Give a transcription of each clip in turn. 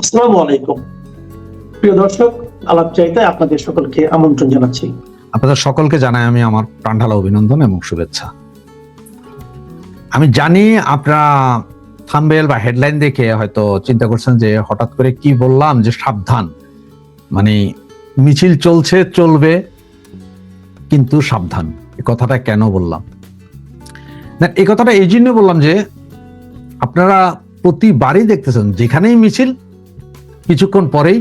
আসসালামু আলাইকুম। প্রিয় দর্শক, আলাপ চাইতে আপনাদের সকলকে আমন্ত্রণ জানাচ্ছি। আপনাদের সকলকে জানাই আমি আমার প্রাণঢালা অভিনন্দন এবং শুভেচ্ছা। আমি জানি আপনারা থাম্বেল বা হেডলাইন দেখে হয়তো চিন্তা করছেন যে হঠাৎ করে কি বললাম, যে সাবধান। মানে মিছিল চলছে, চলবে, কিন্তু সাবধান। এই কথাটা কেন বললাম? না এই কথাটা এই জন্য বললাম যে আপনারা প্রতিবারই দেখতেছেন, যেখানেই মিছিল কিছুক্ষণ পরেই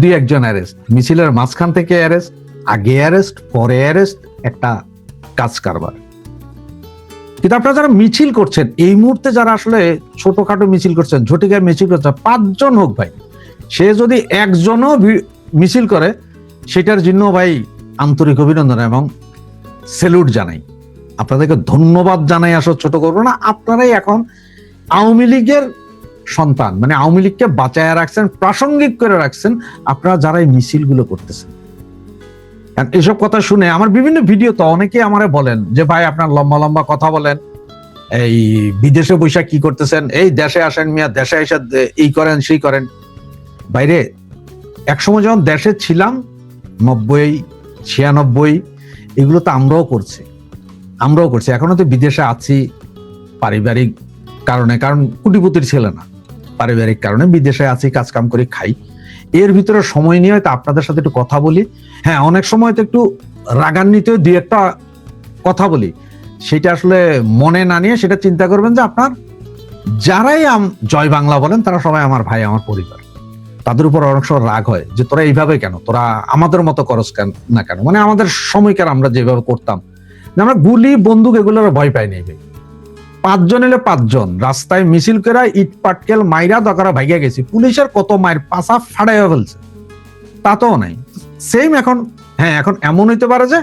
দুই একজন অ্যারেস্ট মিছিলের মাঝখান থেকে অ্যারেস্ট আগে অ্যারেস্ট পরে অ্যারেস্ট একটা কাজ কারবার। কিন্তু আপনারা যারা মিছিল করছেন, এই মুহূর্তে যারা আসলে ছোটখাটো মিছিল করছেন, ঝটিকায় মিছিল করছেন, পাঁচজন হোক ভাই, সে যদি একজনও মিছিল করে, সেটার জন্য ভাই আন্তরিক অভিনন্দন এবং সেলুট জানাই। আপনাদেরকে ধন্যবাদ জানাই আসলে ছোট করব না আপনারাই এখন আওয়ামী লীগের সন্তান। মানে আওয়ামী লীগকে বাঁচায় রাখছেন, প্রাসঙ্গিক করে রাখছেন আপনারা যারা এই মিছিলগুলো করতেছেন। এসব কথা শুনে আমার বিভিন্ন ভিডিও তো অনেকে আমারে বলেন যে, ভাই, আপনার লম্বা লম্বা কথা বলেন। এই বিদেশে বৈশা কি করতেছেন? এই দেশে আসেন মিয়া, দেশে এসে এই করেন, সেই করেন। বাইরে, একসময় যখন দেশে ছিলাম, নব্বই, ছিয়ানব্বই, এগুলো তো আমরাও করছি। আমরাও করছি। এখনও তো বিদেশে আছি, পারিবারিক কারণে, কারণ কুটিপুতির ছেলে না। পারিবারিক কারণে বিদেশে আছি কাজ কাম করে, খাই। এর ভিতরে সময় নিয়ে হয়তো আপনাদের সাথে একটু কথা বলি। হ্যাঁ অনেক সময় তো একটু রাগান্বিত দুই একটা কথা বলি। সেটা আসলে মনে না নিয়ে সেটা চিন্তা করবেন যে আপনার যারাই আম- জয় বাংলা বলেন, তারা সবাই আমার ভাই, আমার পরিবার। তাদের উপর অনেক সময় রাগ হয় যে তোরা এইভাবে কেন? তোরা আমাদের মতো করস কেন, না কেন? মানে আমাদের সময়কার আমরা যেভাবে করতাম। আমরা গুলি, বন্দুক এগুলোর ভয় পাই নাই ভাই। পাঁচজন এলে পাঁচজন। রাস্তায় মিছিল করে ইট পাটকেল মাইরা দকারা ভাইয়া গেছি। পুলিশের কত মায়ের পাশা ফাড়াইয়া ফেলছে। তা তো নাই। সেম এখন হ্যাঁ এখন এমন হইতে পারে যে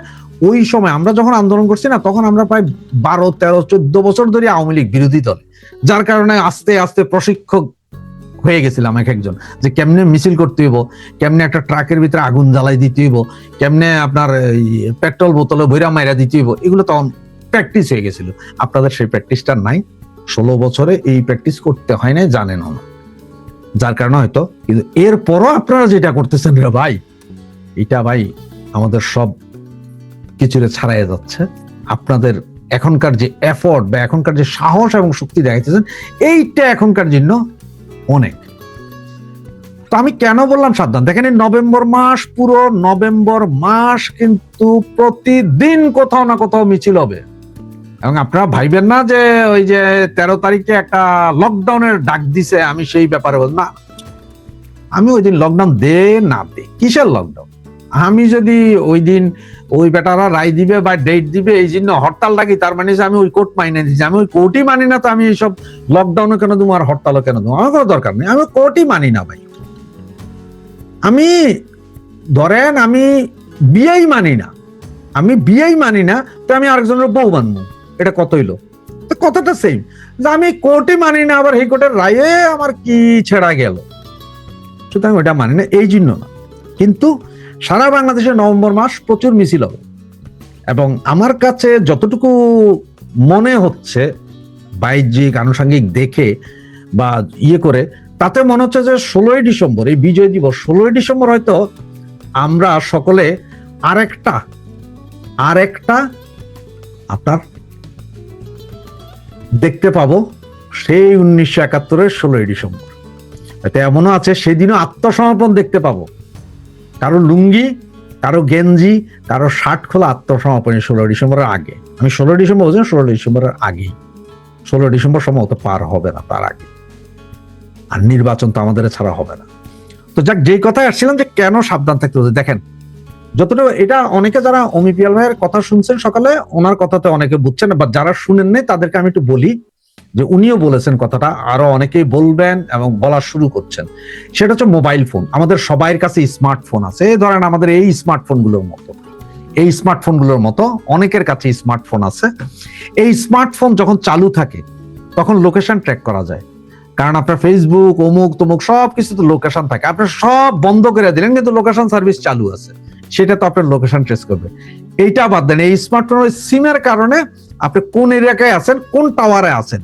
ওই সময় আমরা যখন আন্দোলন করছি না, তখন আমরা প্রায় বারো, তেরো, চোদ্দ বছর ধরে আওয়ামী লীগ বিরোধী দলে। যার কারণে আস্তে আস্তে প্রশিক্ষক হয়ে গেছিলাম এক একজন। যে কেমনে মিছিল করতে হইব, কেমনে একটা ট্রাকের ভিতরে আগুন জ্বালাই দিতে হইব, কেমনে আপনার পেট্রোল বোতলে ভৈরা মাইরা দিতে হইব, এগুলো তখন প্র্যাকটিস হয়ে গেছিল। আপনাদের সেই প্র্যাকটিসটা নাই। ষোলো বছরে এই প্র্যাকটিস করতে হয় নাই, জানেন না। যার কারণে হয়তো, কিন্তু এরপরও আপনারা যেটা করতেছেন রে ভাই, এটা ভাই আমাদের সব কিছুরে ছাড়াই যাচ্ছে। আপনাদের এখনকার যে এফোর্ট বা এখনকার যে সাহস এবং শক্তি দেখাইতেছেন, এইটা এখনকার জন্য অনেক। তো আমি কেন বললাম সাবধান? দেখেন নভেম্বর মাস পুরো নভেম্বর মাস কিন্তু প্রতিদিন কোথাও না কোথাও মিছিল হবে। এবং আপনারা ভাইবেন না যে ওই যে তেরো তারিখে একটা লকডাউনের ডাক দিছে, আমি সেই ব্যাপারে বল না। আমি ওই দিন লকডাউন দে না দে কিসের লকডাউন আমি যদি ওই দিন ওই বেটারা রায় দিবে বা ডেট দিবে, এই জন্য হরতাল ডাকি, তার মানে আমি ওই কোর্ট মাইনে দিচ্ছি আমি ওই কোর্টই মানি না তো আমি এইসব লকডাউনও কেন দেবো আর হরতালও কেন দেবো? আমার কোনো দরকার নেই। আমি কোর্টই মানি না ভাই। আমি ধরেন আমি বিয়েই মানি না। আমি বিয়েই মানি না, তো আমি আরেকজনের বউ মানবো এটা কত হইল? কথাটা সেম যে আমি কোর্টই মানি না, আবার এই কোর্টের রায়ে আমার কি ছেড়া গেল? সুতরাং ওটা মানি না, এই জন্য না। কিন্তু সারা বাংলাদেশে নভেম্বর মাস প্রচুর মিছিল হবে। এবং আমার কাছে যতটুকু মনে হচ্ছে, বাহ্যিক, আনুষঙ্গিক দেখে বা ইয়ে করে, তাতে মনে হচ্ছে যে ষোলোই ডিসেম্বর, এই বিজয় দিবস, ষোলোই ডিসেম্বর হয়তো আমরা সকলে আরেকটা আরেকটা আপনার দেখতে পাবো সেই উনিশশো একাত্তরের ষোলোই ডিসেম্বর। এটা এমনও আছে, সেদিনও আত্মসমর্পণ দেখতে পাবো। কারও লুঙ্গি, কারও গেঞ্জি, কারও শার্ট খোলা আত্মসমর্পণ ষোলো ডিসেম্বরের আগে। আমি ষোলো ডিসেম্বর বলছি ষোলো ডিসেম্বরের আগেই। ষোলো ডিসেম্বর সম্ভবত পার হবে না, তার আগে। আর নির্বাচন তো আমাদের ছাড়া হবে না। তো যাক, যেই কথায় আসছিলাম যে কেন সাবধান থাকতে হবে, দেখেন যতটুকু এটা অনেকে যারা অমিপিয়াল ভাইয়ের কথা শুনছেন সকালে, ওনার কথাতে অনেকে বুঝছেন বা যারা শুনেন নাই, তাদেরকে আমি একটু বলি যে উনিও বলেছেন কথাটা, আরও অনেকেই বলবেন এবং বলা শুরু করছেন। সেটা হচ্ছে মোবাইল ফোন আমাদের সবাইয়ের কাছে স্মার্টফোন আছে। এই ধরেন আমাদের এই স্মার্টফোনগুলোর মতো। এই স্মার্টফোনগুলোর মতো অনেকের কাছে স্মার্টফোন আছে। এই স্মার্টফোন যখন চালু থাকে, তখন লোকেশন ট্র্যাক করা যায়। কারণ আপনার ফেসবুক অমুক তমুক সব কিছু তো লোকেশন থাকে। আপনার সব বন্ধ করে দিলেন, কিন্তু লোকেশন সার্ভিস চালু আছে। সেটা তো আপনার লোকেশন ট্রেস করবে। এইটা বাদ দেন, এই স্মার্টফোন সিমের কারণে আপনি কোন এরিয়ায় আছেন, কোন টাওয়ারে আছেন।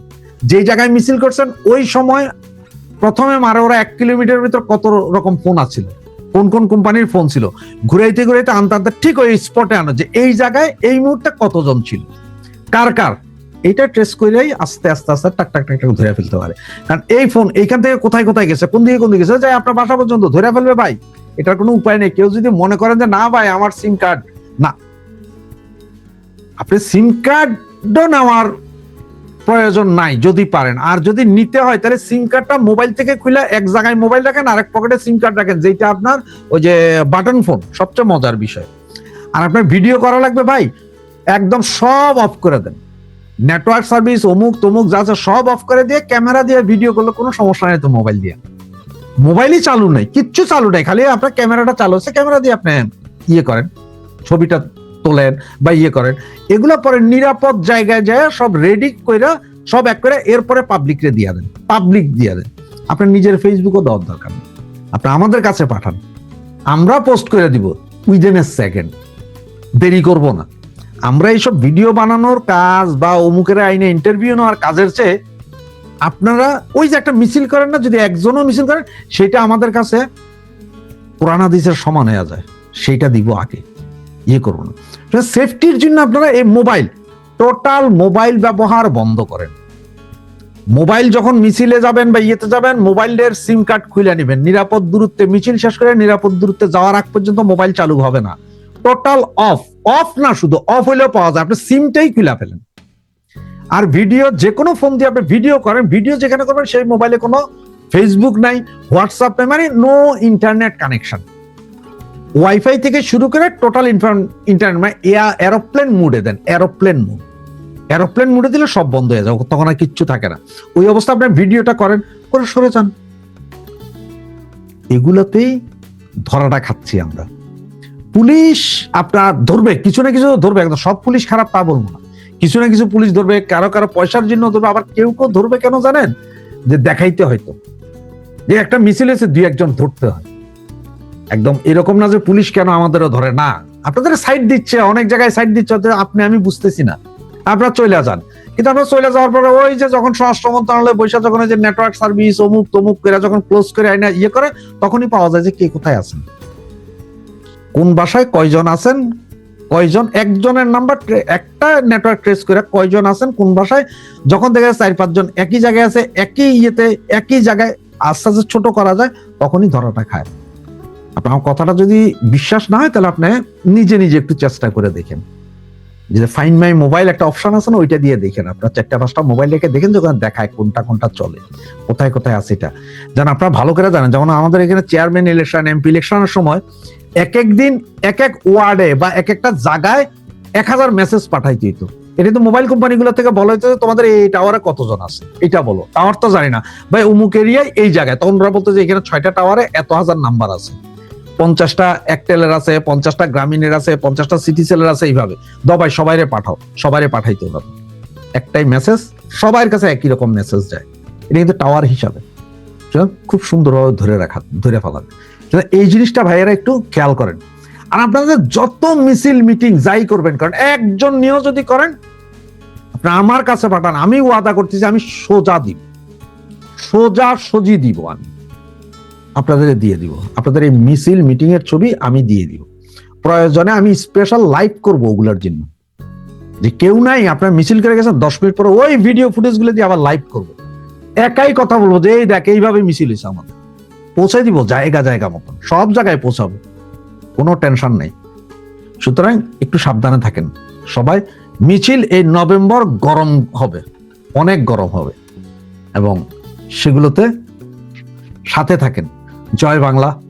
যে জায়গায় মিছিল করছেন, ওই সময় প্রথমে মারে ওরা এক কিলোমিটার ভিতর কত রকম ফোন আছিল। কোন কোন কোম্পানির ফোন ছিল। ঘুরাইতে ঘুরাইতে আনতে আনতে ঠিক ওই স্পটে আনো যে এই জায়গায় এই মুহূর্তে কতজন ছিল। কার কার? এটা ট্রেস করেই আস্তে আস্তে আস্তে টাক টাক টাক ধরে ফেলতে পারে। কারণ এই ফোন এইখান থেকে কোথায় কোথায় গেছে, কোন দিকে কোন দিকে গেছে? যাই, আপনার বাসা পর্যন্ত ধরে ফেলবে ভাই। এটার কোনো উপায় নেই। কেউ যদি মনে করেন যে, না ভাই, আমার সিম কার্ড না। আপনি সিম কার্ডও নেওয়ার প্রয়োজন নাই, যদি পারেন। আর যদি নিতে হয়, তাহলে সিম কার্ডটা মোবাইল থেকে খুলে এক জায়গায় মোবাইল রাখেন আর এক পকেটে সিম কার্ড রাখেন। যেটা আপনার ওই যে বাটন ফোন সবচেয়ে মজার বিষয়। আর আপনার ভিডিও করা লাগবে ভাই, একদম সব অফ করে দেন। নেটওয়ার্ক সার্ভিস অমুক তমুক যা সব অফ করে দিয়ে ক্যামেরা দিয়ে ভিডিও করলে কোনো সমস্যা নেই, তো মোবাইল দিয়ে। মোবাইলই চালু নেই, কিচ্ছু চালু নেই, খালি আপনার ক্যামেরাটা চালু আছে, ক্যামেরা দিয়ে আপনি ইয়ে করেন, ছবিটা তোলেন বা ইয়ে করেন। এগুলো পরে নিরাপদ জায়গায় যায়, সব রেডি কইরা, সব এক করে এরপরে পাবলিকরে দিয়ে দেন পাবলিক দিয়ে দেন। আপনার নিজের ফেসবুকও দেওয়ার দরকার নেই। আপনি আমাদের কাছে পাঠান, আমরা পোস্ট করে দিব উইদিন এ সেকেন্ড দেরি করব না। আমরা এইসব ভিডিও বানানোর কাজ বা অমুকের আইনে ইন্টারভিউ নেওয়ার কাজের চেয়ে আপনারা ওই যে একটা মিছিল করেন না, যদি একজনও মিছিল করেন, সেটা আমাদের কাছে পুরানা দিসের সমান হয়ে যায়। সেইটা দিব আগে। ইয়ে করব না সেফটির জন্য আপনারা এই মোবাইল টোটাল মোবাইল ব্যবহার বন্ধ করেন। মোবাইল যখন মিছিলে যাবেন বা ইয়েতে যাবেন, মোবাইলের সিম কার্ড খুলে নেবেন। নিরাপদ দূরত্বে মিছিল শেষ করে নিরাপদ দূরত্বে যাওয়ার আগ পর্যন্ত মোবাইল চালু হবে না। টোটাল অফ অফ না শুধু অফ হইলেও পাওয়া যায়। আপনি সিমটাই খুলে ফেলেন। আর ভিডিও যে কোনো ফোন দিয়ে আপনি ভিডিও করেন ভিডিও যেখানে করবেন, সেই মোবাইলে কোনো ফেসবুক নাই হোয়াটসঅ্যাপ নাই মানে নো ইন্টারনেট কানেকশন ওয়াইফাই থেকে শুরু করে টোটাল ইন্টারনেট মানে এরোপ্লেন মুডে দেন এরোপ্লেন মুড এরোপ্লেন মুডে দিলে সব বন্ধ হয়ে যাবে, তখন আর কিচ্ছু থাকে না। ওই অবস্থা আপনার ভিডিওটা করেন, করে সরে যান। এগুলোতেই ধরাটা খাচ্ছি আমরা। পুলিশ আপনার ধরবে, কিছু না কিছু ধরবে, একদম সব পুলিশ খারাপ তা বলব না। কিছু না কিছু পুলিশ ধরবে, কারও কারও পয়সার জন্য ধরবে, আবার কেউ কেউ ধরবে কেন জানেন? যে দেখাইতে হয়তো। যে একটা মিছিল হয়েছে দুই একজন ধরতে হয়। একদম এরকম না যে পুলিশ কেন আমাদেরও ধরে না। আপনাদের সাইড দিচ্ছে, অনেক জায়গায় সাইড দিচ্ছে আপনি, আমি বুঝতেছি না। আপনারা চলে যান। কিন্তু আপনারা চলে যাওয়ার পরে ওই যে যখন স্বরাষ্ট্র মন্ত্রণালয় বৈশাখ যখন যে নেটওয়ার্ক সার্ভিস অমুক তমুক করে যখন ক্লোজ করে আইনা ইয়ে করে, তখনই পাওয়া যায় যে কে কোথায় আছেন। কোন বাসায় কয়জন আছেন কয়জন? একজনের নাম্বার একটা নেটওয়ার্ক ট্রেস করে কয়জন আছেন, কোন ভাষায় যখন দেখা যায় চার পাঁচজন একই জায়গায় আছে, একই ইয়েতে, একই জায়গায় আস্তে আস্তে ছোট করা যায়, তখনই ধরাটা খায়। আপনার কথাটা যদি বিশ্বাস না হয়, তাহলে আপনি নিজে নিজে একটু চেষ্টা করে দেখেন। যে ফাইন মাই মোবাইল একটা অপশন আছে না, ওইটা দিয়ে দেখেন আপনার চারটা পাঁচটা মোবাইল রেখে দেখেন যখন দেখায় কোনটা কোনটা চলে, কোথায় কোথায় আছে এটা। যেন আপনারা ভালো করে জানেন, যেমন আমাদের এখানে চেয়ারম্যান ইলেকশন এমপি ইলেকশনের সময় এক এক দিন, এক এক ওয়ার্ডে বা এক একটা জায়গায় এক হাজার মেসেজ পাঠাইতে হইতো। এটা তো মোবাইল কোম্পানিগুলো থেকে বলা হইতো তোমাদের এই টাওয়ারে কতজন আছে, এটা বলো। টাওয়ার তো জানি না। ভাই, অমুক এরিয়ায় এই জায়গায়, তখন ওরা বলতো যে এখানে ছয়টা টাওয়ারে এত হাজার নাম্বার আছে। পঞ্চাশটা একটেলের আছে, পঞ্চাশটা গ্রামীণের আছে, পঞ্চাশটা সিটি সেলের আছে এইভাবে। দবাই সবাইরে পাঠাও, সবাইরে পাঠাইতে হবে। একটাই মেসেজ সবার কাছে একই রকম মেসেজ যায়। এটা কিন্তু টাওয়ার হিসাবে। খুব সুন্দরভাবে ধরে রাখা, ধরে ফেলা। এই জিনিসটা ভাইয়েরা একটু খেয়াল করেন। আর আপনাদের যত মিছিল মিটিং যাই করবেন, কারণ একজন নিয়েও যদি করেন আপনি আমার কাছে পাঠান, আমি ওয়াদা করতেছি, আমি সোজা দিব। সোজা সজি দিব আমি। আপনাদের দিয়ে দিব। আপনাদের এই মিছিল, মিটিং এর ছবি আমি দিয়ে দিব। প্রয়োজনে আমি স্পেশাল লাইভ করব ওগুলোর জন্য। যে কেউ নাই, আপনার মিছিল করে গেছেন, দশ মিনিট পরে ওই ভিডিও ফুটেজগুলো দিয়ে আবার লাইভ করব। একাই কথা বলব যে, এই দেখ, এইভাবে মিছিল হয়েছে আমাদের। পৌঁছে দিব, জায়গা জায়গা মতন। সব জায়গায় পৌঁছাবো। কোনো টেনশন নেই। সুতরাং একটু সাবধানে থাকেন। সবাই, মিছিল এই নভেম্বর গরম হবে। অনেক গরম হবে। এবং সেগুলোতে সাথে থাকেন। জয় বাংলা।